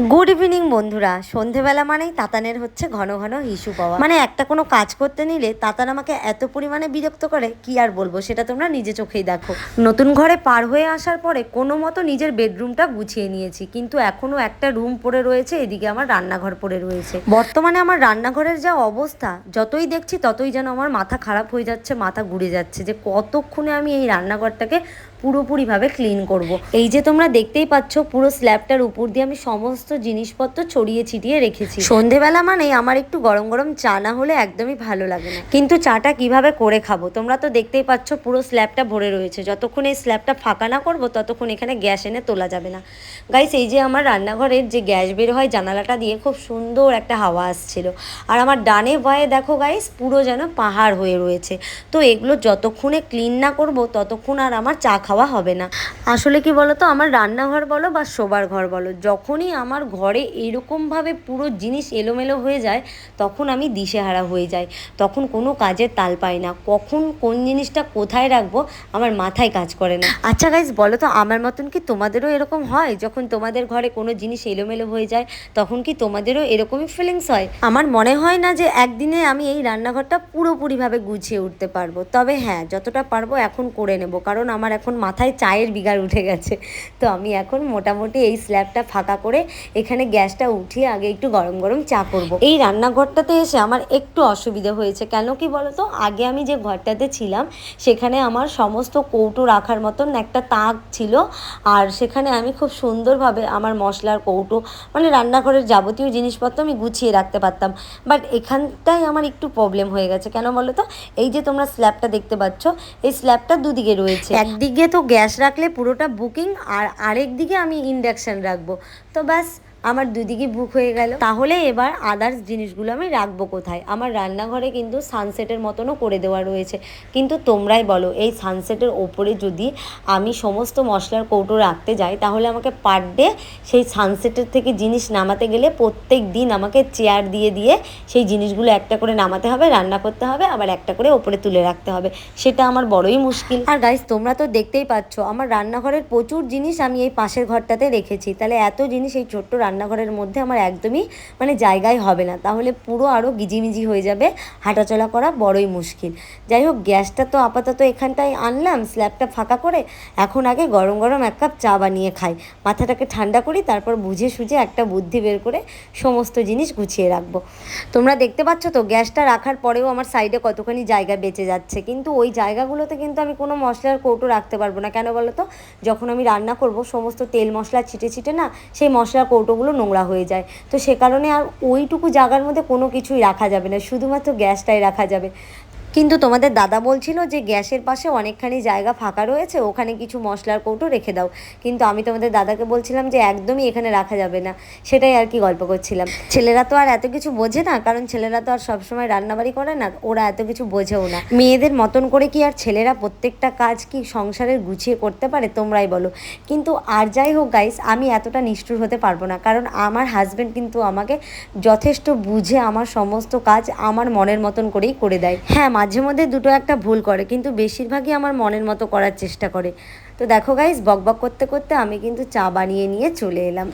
Good evening বন্ধুরা। সন্ধেবেলা মানেই তাতানের হচ্ছে ঘন ঘন হিসু পাওয়া। মানে একটা কোনো কাজ করতে নিলে তাতান আমাকে এত পরিমাণে বিরক্ত করে, কি আর বলব, সেটা তোমরা নিজে চোখেই দেখো। নতুন ঘরে পার হয়ে আসার পরে কোনো মতো নিজের বেডরুমটা গুছিয়ে নিয়েছি, কিন্তু এখনও একটা রুম পড়ে রয়েছে, এদিকে আমার রান্নাঘর পড়ে রয়েছে। বর্তমানে আমার রান্নাঘরের যা অবস্থা, যতই দেখছি ততই যেন আমার মাথা খারাপ হয়ে যাচ্ছে, মাথা ঘুরে যাচ্ছে যে কতক্ষণে আমি এই রান্নাঘরটাকে পুরোপুরিভাবে ক্লিন করব। এই যে তোমরা দেখতেই পাচ্ছ, পুরো স্ল্যাবটার উপর দিয়ে আমি সমস্ত জিনিসপত্র ছড়িয়ে ছিটিয়ে রেখেছি। সন্ধেবেলা মানে আমার একটু গরম গরম চা না হলে একদমই ভালো লাগে না। কিন্তু চাটা কীভাবে করে খাব? তোমরা তো দেখতেই পাচ্ছ, পুরো স্ল্যাবটা ভরে রয়েছে। যতক্ষণ এই স্ল্যাবটা ফাঁকা না করব, ততক্ষণ এখানে গ্যাস এনে তোলা যাবে না। গাইস এই যে আমার রান্নাঘরের যে গ্যাস বের হয়, জানালাটা দিয়ে খুব সুন্দর একটা হাওয়া আসছিল। আর আমার ডানে ভয়ে দেখো গাইস পুরো যেন পাহাড় হয়ে রয়েছে। তো এগুলো যতক্ষণে ক্লিন না করব, ততক্ষণ আর আমার চা খাওয়া হবে না। আসলে কি বলো তো আমার রান্নাঘর বলো বা শোবার ঘর বলো যখনই আমার ঘরে এরকমভাবে পুরো জিনিস এলোমেলো হয়ে যায় তখন আমি দিশেহারা হয়ে যাই। তখন কোনো কাজের তাল পাই না। কখন কোন জিনিসটা কোথায় রাখব আমার মাথায় কাজ করে না। আচ্ছা গাইজ বলো তো আমার মতন কি তোমাদেরও এরকম হয়? যখন তোমাদের ঘরে কোনো জিনিস এলোমেলো হয়ে যায় তখন কি তোমাদেরও এরকমই ফিলিংস হয়? আমার মনে হয় না যে একদিনে আমি এই রান্নাঘরটা পুরোপুরিভাবে গুছিয়ে উঠতে পারব। তবে হ্যাঁ যতটা পারব এখন করে নেব। কারণ আমার এখন মাথায় চায়ের বিগার উঠে গেছে। তো আমি এখন মোটামুটি এই স্ল্যাবটা ফাঁকা করে এখানে গ্যাসটা উঠিয়ে আগে একটু গরম গরম চা করব। এই রান্নাঘরটাতে এসে আমার একটু অসুবিধা হয়েছে। কেন কি বলতো? আগে আমি যে ঘরটাতে ছিলাম, সেখানে আমার সমস্ত কৌটো রাখার মতন একটা তাক ছিল। আর সেখানে আমি খুব সুন্দরভাবে আমার মশলার কৌটো মানে রান্নাঘরের যাবতীয় জিনিসপত্র আমি গুছিয়ে রাখতে পারতাম। বাট এখানটাই আমার একটু প্রবলেম হয়ে গেছে। কেন বলো তো এই যে তোমরা স্ল্যাবটা দেখতে পাচ্ছ, এই স্ল্যাবটা দুদিকে রয়েছে। একদিকে তো গ্যাস রাখলে পুরোটা বুকিং আর আরেক দিকে আমি ইন্ডাকশান রাখব। তো ব্যাস আমার দুদিকে বুক হয়ে গেল। তাহলে এবার আদার্স জিনিসগুলো আমি রাখব কোথায়? আমার রান্নাঘরে কিন্তু সানসেটের মতনও করে দেওয়া রয়েছে। কিন্তু তোমরাই বলো, এই সানসেটের ওপরে যদি আমি সমস্ত মশলার কৌটো রাখতে যাই, তাহলে আমাকে পার ডে সেই সানসেটের থেকে জিনিস নামাতে গেলে প্রত্যেক দিন আমাকে চেয়ার দিয়ে দিয়ে সেই জিনিসগুলো একটা করে নামাতে হবে, রান্না করতে হবে, আবার একটা করে ওপরে তুলে রাখতে হবে। সেটা আমার বড়ই মুশকিল। আর গাইস তোমরা তো দেখতেই পাচ্ছ, আমার রান্নাঘরের প্রচুর জিনিস আমি এই পাশের ঘরটাতে রেখেছি। তাহলে এত জিনিস এই ছোট্ট রান্নাঘরের মধ্যে আমার একদমই মানে জায়গায় হবে না। তাহলে পুরো আরও গিজিমিজি হয়ে যাবে, হাঁটাচলা করা বড়ই মুশকিল। যাই হোক, গ্যাসটা তো আপাতত এখানটায় আনলাম, স্ল্যাবটা ফাঁকা করে এখন আগে গরম গরম এক কাপ চা বানিয়ে খাই। মাথাটাকে ঠান্ডা করি, তারপর বুঝে সুঝে একটা বুদ্ধি বের করে সমস্ত জিনিস গুছিয়ে রাখব। তোমরা দেখতে পাচ্ছ তো, গ্যাসটা রাখার পরেও আমার সাইডে কতখানি জায়গা বেঁচে যাচ্ছে। কিন্তু ওই জায়গাগুলোতে কিন্তু আমি কোনো মশলার কৌটো রাখতে পারব না। কেন বলো তো, যখন আমি রান্না করব, সমস্ত তেল মশলা ছিটে ছিটে না, সেই মশলার কৌটোগুলো নোংরা হয়ে যায়। তো সে কারণে আর ওইটুকু জায়গার মধ্যে কোনো কিছুই রাখা যাবে না। শুধুমাত্র গ্যাসটাই রাখা যাবে। কিন্তু তোমাদের দাদা বলছিল যে গ্যাসের পাশে অনেকখানি জায়গা ফাঁকা রয়েছে, ওখানে কিছু মশলার কৌটো রেখে দাও। কিন্তু আমি তোমাদের দাদাকে বলছিলাম যে একদমই এখানে রাখা যাবে না। সেটাই আর কি গল্প করছিলাম। ছেলেরা তো আর এত কিছু বোঝে না, কারণ ছেলেরা তো আর সবসময় রান্নাবাড়ি করে না, ওরা এত কিছু বোঝেও না। মেয়েদের মতন করে কি আর ছেলেরা প্রত্যেকটা কাজ কি সংসারের গুছিয়ে করতে পারে, তোমরাই বলো। কিন্তু আর যাই হোক গাইস আমি এতটা নিষ্ঠুর হতে পারব না, কারণ আমার হাজব্যান্ড কিন্তু আমাকে যথেষ্ট বুঝে আমার সমস্ত কাজ আমার মনের মতন করেই করে দেয়। হ্যাঁ মাঝে মধ্যে দুটো একটা ভুল করে, কিন্তু বেশিরভাগই আমার মনের মতো করার চেষ্টা করে। তো দেখো গাইস বকবক করতে করতে আমি কিন্তু চা বানিয়ে নিয়ে চলে এলাম।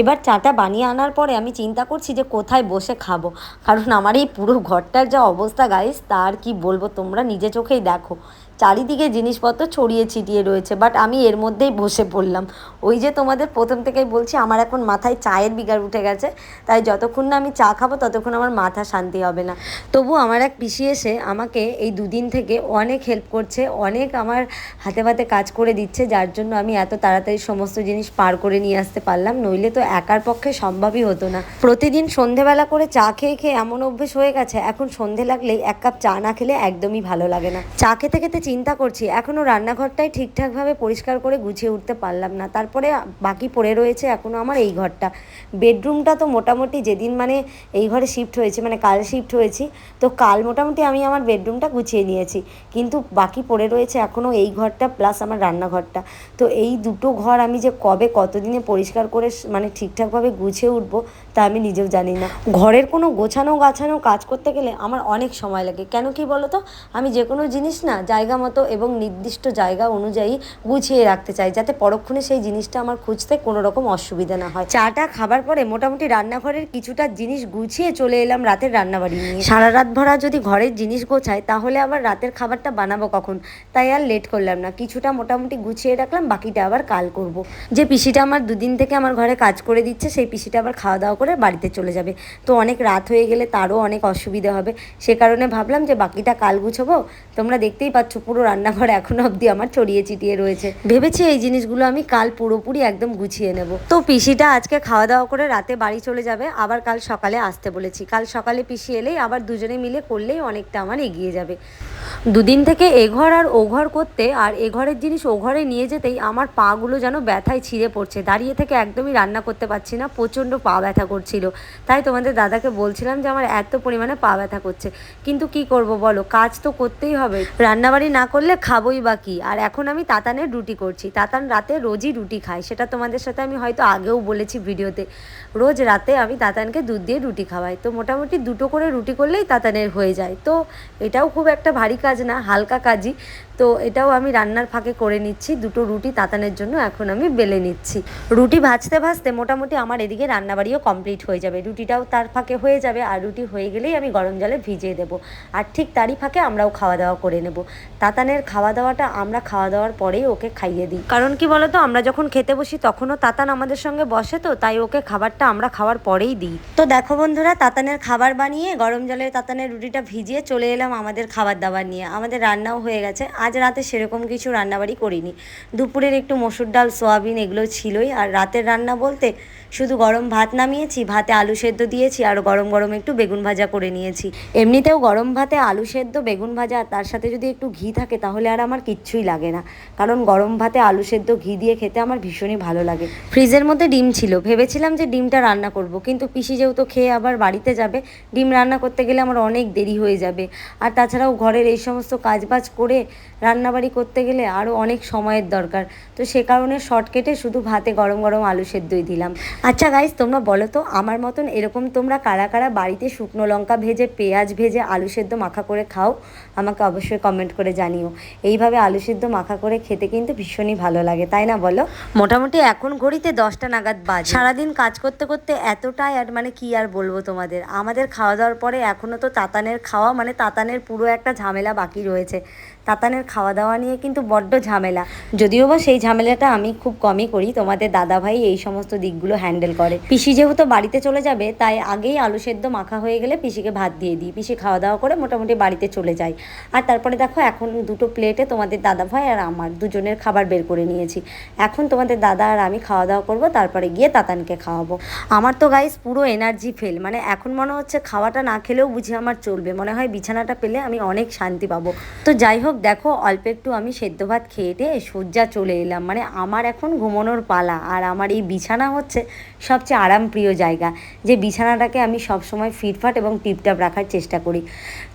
এবার চাটা বানিয়ে আনার পরে আমি চিন্তা করছি যে কোথায় বসে খাব, কারণ আমার এই পুরো ঘরটার যা অবস্থা গাইজ তার কি বলব তোমরা নিজে চোখেই দেখো। চারিদিকে জিনিসপত্র ছড়িয়ে ছিটিয়ে রয়েছে বাট আমি এর মধ্যেই বসে পড়লাম। ওই যে তোমাদের প্রথম থেকেই বলছি, আমার এখন মাথায় চায়ের বিগার উঠে গেছে, তাই যতক্ষণ না আমি চা খাব ততক্ষণ আমার মাথা শান্তি হবে না। তবু আমার এক পিসি এসে আমাকে এই দুদিন থেকে অনেক হেল্প করছে, অনেক আমার হাতে হাতে কাজ করে দিচ্ছে, যার জন্য আমি এত তাড়াতাড়ি সমস্ত জিনিস পার করে নিয়ে আসতে পারলাম, নইলে তো একার পক্ষে সম্ভবই হতো না। প্রতিদিন সন্ধেবেলা করে চা খেয়ে খেয়ে এমন অভ্যেস হয়ে গেছে, এখন সন্ধে লাগলেই এক কাপ চা না খেলে একদমই ভালো লাগে না। চা খেতে খেতে চিন্তা করছি। এখনও রান্নাঘরটাই ঠিকঠাকভাবে পরিষ্কার করে গুছিয়ে উঠতে পারলাম না। তারপরে বাকি পড়ে রয়েছে এখনও আমার এই ঘরটা। বেডরুমটা তো মোটামুটি যেদিন মানে এই ঘরে শিফট হয়েছে মানে কাল শিফট হয়েছি, তো কাল মোটামুটি আমি আমার বেডরুমটা গুছিয়ে নিয়েছি। কিন্তু বাকি পড়ে রয়েছে এখনও এই ঘরটা প্লাস আমার রান্নাঘরটা। তো এই দুটো ঘর আমি যে কবে কতদিনে পরিষ্কার করে মানে ঠিকঠাকভাবে গুছিয়ে উঠবো তা আমি নিজেও জানি না। ঘরের কোনো গোছানো গাছানো কাজ করতে গেলে আমার অনেক সময় লাগে। কেন কি বলো তো আমি যে কোনো জিনিস না, জায়গা জায়গা মতো এবং নির্দিষ্ট জায়গা অনুযায়ী গুছিয়ে রাখতে চাই, যাতে পরক্ষণে সেই জিনিসটা আমার খুঁজতে কোনো রকম অসুবিধা না হয়। চাটা খাবার পরে মোটামুটি রান্নাঘরের কিছুটা জিনিস গুছিয়ে চলে এলাম রাতের রান্নাবাড়ি নিয়ে। সারা রাত ভরা যদি ঘরের জিনিস গোছায় তাহলে আবার রাতের খাবারটা বানাবো কখন? তাই আর লেট করলাম না। কিছুটা মোটামুটি গুছিয়ে রাখলাম, বাকিটা আবার কাল করব। যে পিসিটা আমার দুদিন থেকে আমার ঘরে কাজ করে দিচ্ছে, সেই পিসিটা আবার খাওয়া দাওয়া করে বাড়িতে চলে যাবে। তো অনেক রাত হয়ে গেলে তারও অনেক অসুবিধা হবে। সে কারণে ভাবলাম যে বাকিটা কাল গুছাবো। তোমরা দেখতেই পাচ্ছ পুরো রান্নাঘর এখনও অবধি আমার ছড়িয়ে ছিটিয়ে রয়েছে। ভেবেছি এই জিনিসগুলো আমি কাল পুরোপুরি একদম গুছিয়ে নেব। তো পিসিটা আজকে খাওয়া দাওয়া করে রাতে বাড়ি চলে যাবে, আবার কাল সকালে আসতে বলেছি। কাল সকালে পিসি এলেই আবার দুজনে মিলে করলেই অনেকটা আমার এগিয়ে যাবে। দুদিন থেকে এ ঘর আর ও ঘর করতে, আর এ ঘরের জিনিস ও ঘরে নিয়ে যেতেই আমার পাগুলো যেন ব্যথায় ছিঁড়ে পড়ছে। দাঁড়িয়ে থেকে একদমই রান্না করতে পারছি না, প্রচণ্ড পা ব্যথা করছিল। তাই তোমাদের দাদাকে বলছিলাম যে, আমার এত পরিমাণে পা ব্যথা করছে। কিন্তু কি করব বলো? কাজ তো করতেই হবে। রান্নাবাড়ি না করলে খাবোই বা কি? আর এখন আমি তাতানের রুটি করছি। তাতান রাতে রোজই রুটি খায়। সেটা তোমাদের সাথে আমি হয়তো আগেও বলেছি ভিডিওতে। রোজ রাতে আমি তাতানকে দুধ দিয়ে রুটি খাওয়াই। তো মোটামুটি দুটো করে রুটি করলেই তাতানের হয়ে যায়। তো এটাও খুব একটা ভারী কাজ না, হালকা কাজই। তো এটাও আমি রান্নার ফাঁকে করে নিচ্ছি। দুটো রুটি তাতানের জন্য এখন আমি বেলে নিচ্ছি। রুটি ভাজতে ভাজতে মোটামুটি আমার এদিকে রান্নাবাড়িও কমপ্লিট হয়ে যাবে। রুটিটাও তার ফাঁকে হয়ে যাবে আর রুটি হয়ে গেলেই আমি গরম জলে ভিজিয়ে দেবো। আর ঠিক তারই ফাঁকে আমরাও খাওয়া দাওয়া করে নেব। তাতানের খাওয়া দাওয়াটা আমরা খাওয়া দাওয়ার পরেই ওকে খাইয়ে দিই। কারণ কি বলতো, আমরা যখন খেতে বসি তখনও তাতান আমাদের সঙ্গে বসে তো, তাই ওকে খাবারটা আমরা খাওয়ার পরেই দিই। তো দেখো বন্ধুরা, তাতানের খাবার বানিয়ে গরম জলে তাতানের রুটিটা ভিজিয়ে চলে এলাম আমাদের খাবার দাবার নিয়ে। আমাদের রান্নাও হয়ে গেছে। আজ রাতে সেরকম কিছু রান্নাবাড়ি করিনি। দুপুরের একটু মসুর ডাল, সোয়াবিন এগুলো ছিলই। আর রাতের রান্না বলতে শুধু গরম ভাত নামিয়েছি, ভাতে আলু সেদ্ধ দিয়েছি আর গরম গরম একটু বেগুন ভাজা করে নিয়েছি। এমনিতেও গরম ভাতে আলু সেদ্ধ, বেগুন ভাজা তার সাথে যদি একটু ঘি থাকে তাহলে আর আমার কিচ্ছুই লাগে না। কারণ গরম ভাতে আলু সেদ্ধ, ঘি দিয়ে খেতে আমার ভীষণই ভালো লাগে। ফ্রিজের মধ্যে ডিম ছিল। ভেবেছিলাম যে ডিমটা রান্না করব, কিন্তু পিসি যেহেতু খেয়ে আবার বাড়িতে যাবে, ডিম রান্না করতে গেলে আমার অনেক দেরি হয়ে যাবে। আর তাছাড়াও ঘরের এই সমস্ত কাজবাজ করে রান্নাবাড়ি করতে গেলে আরও অনেক সময়ের দরকার। তো সে কারণে শর্ট কেটে শুধু ভাতে গরম গরম আলু সেদ্ধই দিলাম। আচ্ছা গাইজ তোমরা বলো তো আমার মতন এরকম তোমরা কারা কারা বাড়িতে শুকনো লঙ্কা ভেজে পেঁয়াজ ভেজে আলু সেদ্ধ মাখা করে খাও? আমাকে অবশ্যই কমেন্ট করে জানিও। এইভাবে আলু সেদ্ধ মাখা করে খেতে কিন্তু ভীষণই ভালো লাগে তাই না বলো? মোটামুটি এখন ঘড়িতে দশটা নাগাদ বাজে। সারাদিন কাজ করতে করতে এতটাই আর মানে কি আর বলব তোমাদের? আমাদের খাওয়া দাওয়ার পরে এখনও তো তাতানের খাওয়া মানে তাতানের পুরো একটা ঝামেলা বাকি রয়েছে। তাতানের খাওয়া দাওয়া নিয়ে কিন্তু বড্ড ঝামেলা। যদিও বা সেই ঝামেলাটা আমি খুব কমই করি, তোমাদের দাদাভাই এই সমস্ত দিকগুলো হ্যান্ডেল করে। পিসি যেহেতু বাড়িতে চলে যাবে, তাই আগেই আলু সেদ্ধ মাখা হয়ে গেলে পিসিকে ভাত দিয়ে দিই। পিসি খাওয়া দাওয়া করে মোটামুটি বাড়িতে চলে যায়। আর তারপরে দেখো, এখন দুটো প্লেটে তোমাদের দাদাভাই আর আমার দুজনের খাবার বের করে নিয়েছি। এখন তোমাদের দাদা আর আমি খাওয়া দাওয়া করব, তারপরে গিয়ে তাতানকে খাওয়াবো। আমার তো গাইস পুরো এনার্জি ফেল মানে এখন মনে হচ্ছে খাওয়াটা না খেলেও বুঝি আমার চলবে। মনে হয় বিছানাটা পেলে আমি অনেক শান্তি পাবো। তো যাই হোক, দেখো, অল্প একটু আমি সেদ্ধ ভাত খেয়ে দিয়ে শয্যা চলে এলাম। মানে আমার এখন ঘুমানোর পালা, আর আমার এই বিছানা হচ্ছে সবচেয়ে আরামপ্রিয় জায়গা, যে বিছানাটাকে আমি সবসময় ফিটফাট এবং টিপটাপ রাখার চেষ্টা করি।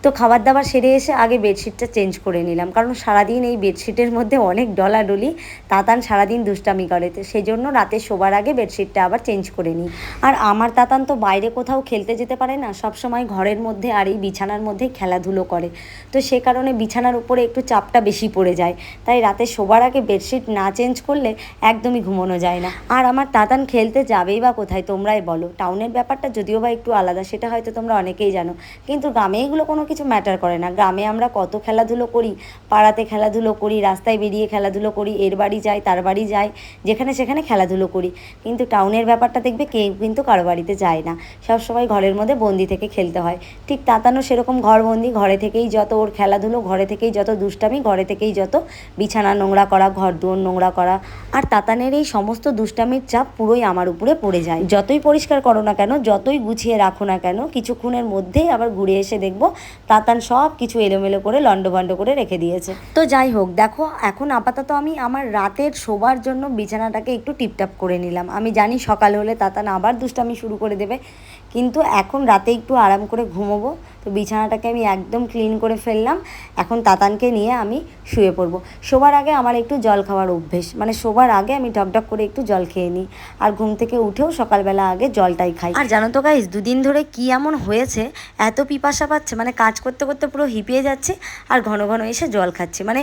তো খাবার দাবার সেরে এসে আগে বেডশিটটা চেঞ্জ করে নিলাম, কারণ সারাদিন এই বেডশিটের মধ্যে অনেক ডলাডলি তাতান সারাদিন দুষ্টামি করে। তো সেই জন্য রাতে শোবার আগে বেডশিটটা আবার চেঞ্জ করে নিই। আর আমার তাতান তো বাইরে কোথাও খেলতে যেতে পারে না, সবসময় ঘরের মধ্যে আর এই বিছানার মধ্যেই খেলাধুলো করে। তো সে কারণে বিছানার উপরে একটু চাপটা বেশি পড়ে যায়। তাই রাতে শোবার আগে বেডশিট না চেঞ্জ করলে একদমই ঘুমানো যায় না। আর আমার তাতান খেলতে যাবেই বা কোথায় তোমরাই বলো। টাউনের ব্যাপারটা যদিও বা একটু আলাদা, সেটা হয়তো তোমরা অনেকেই জানো। কিন্তু গ্রামে এগুলো কোনো কিছু ম্যাটার করে না। গ্রামে আমরা কত খেলাধুলো করি, পাড়াতে খেলাধুলো করি, রাস্তায় বেরিয়ে খেলাধুলো করি, এর বাড়ি যাই, তার বাড়ি যাই, যেখানে সেখানে খেলাধুলো করি। কিন্তু টাউনের ব্যাপারটা দেখবে কেউ কিন্তু কারও বাড়িতে যায় না। সব সময় ঘরের মধ্যে বন্দি থেকে খেলতে হয়। ঠিক তাতানো সেরকম ঘরবন্দি, ঘরে থেকেই যত ওর খেলাধুলো, ঘরে থেকেই যত দুষ্টামি, ঘরে থেকেই যত বিছানা, নোংরা করা ঘর দুয়ার নোংরা করা। আর তাতানের এই সমস্ত দুষ্টামির চাপ পুরোই আমার উপরে পড়ে যায়। যতই পরিষ্কার করো না কেন, যতই গুছিয়ে রাখো না কেন, কিছুক্ষণের মধ্যেই আবার ঘুরে এসে দেখব তাতান সব কিছু এলোমেলো করে লন্ডভন্ড করে রেখে দিয়েছে। তো যাই হোক, দেখো, এখন আপাতত আমি আমার রাতের শোবার জন্য বিছানাটাকে একটু টিপটাপ করে নিলাম। আমি জানি সকাল হলে তাতান আবার দুষ্টামি শুরু করে দেবে। কিন্তু এখন রাতে একটু আরাম করে ঘুমোবো। তো বিছানাটাকে আমি একদম ক্লিন করে ফেললাম। এখন তাতানকে নিয়ে আমি শুয়ে পড়ব। শোবার আগে আমার একটু জল খাওয়ার অভ্যেস। মানে শোবার আগে আমি ঢকঢক করে একটু জল খেয়ে নিই। আর ঘুম থেকে উঠেও সকালবেলা আগে জলটাই খাই। আর জানো তো গাইস দুদিন ধরে কি এমন হয়েছে, এত পিপাসা পাচ্ছে মানে কাজ করতে করতে পুরো হিপিয়ে যাচ্ছে, আর ঘন ঘন এসে জল খাচ্ছে। মানে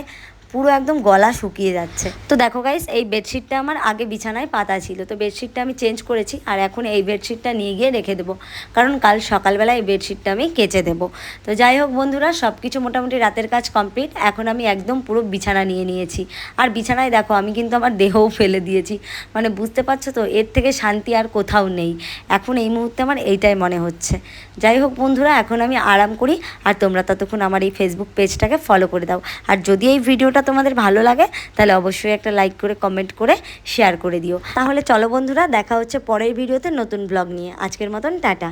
পুরো একদম গলা শুকিয়ে যাচ্ছে। তো দেখো গাইস এই বেডশিটটা আমার আগে বিছানায় পাতা ছিল। তো বেডশিটটা আমি চেঞ্জ করেছি আর এখন এই বেডশিটটা নিয়ে গিয়ে রেখে দেবো। কারণ কাল সকালবেলা এই বেডশিটটা আমি কেচে দেবো। তো যাই হোক বন্ধুরা সব কিছু মোটামুটি রাতের কাজ কমপ্লিট এখন আমি একদম পুরো বিছানা নিয়ে নিয়েছি। আর বিছানায় দেখো, আমি কিন্তু আমার দেহও ফেলে দিয়েছি। মানে বুঝতে পারছ তো, এর থেকে শান্তি আর কোথাও নেই। এখন এই মুহূর্তে আমার এইটাই মনে হচ্ছে। যাই হোক বন্ধুরা, এখন আমি আরাম করি। আর তোমরা ততক্ষণ আমার এই ফেসবুক পেজটাকে ফলো করে দাও। আর যদি এই ভিডিওটা তোমাদের ভালো লাগে, তাহলে অবশ্যই একটা লাইক করে কমেন্ট করে শেয়ার করে দিও। তাহলে চলো বন্ধুরা, দেখা হচ্ছে পরের ভিডিওতে নতুন ব্লগ নিয়ে। আজকের মতন, টাটা।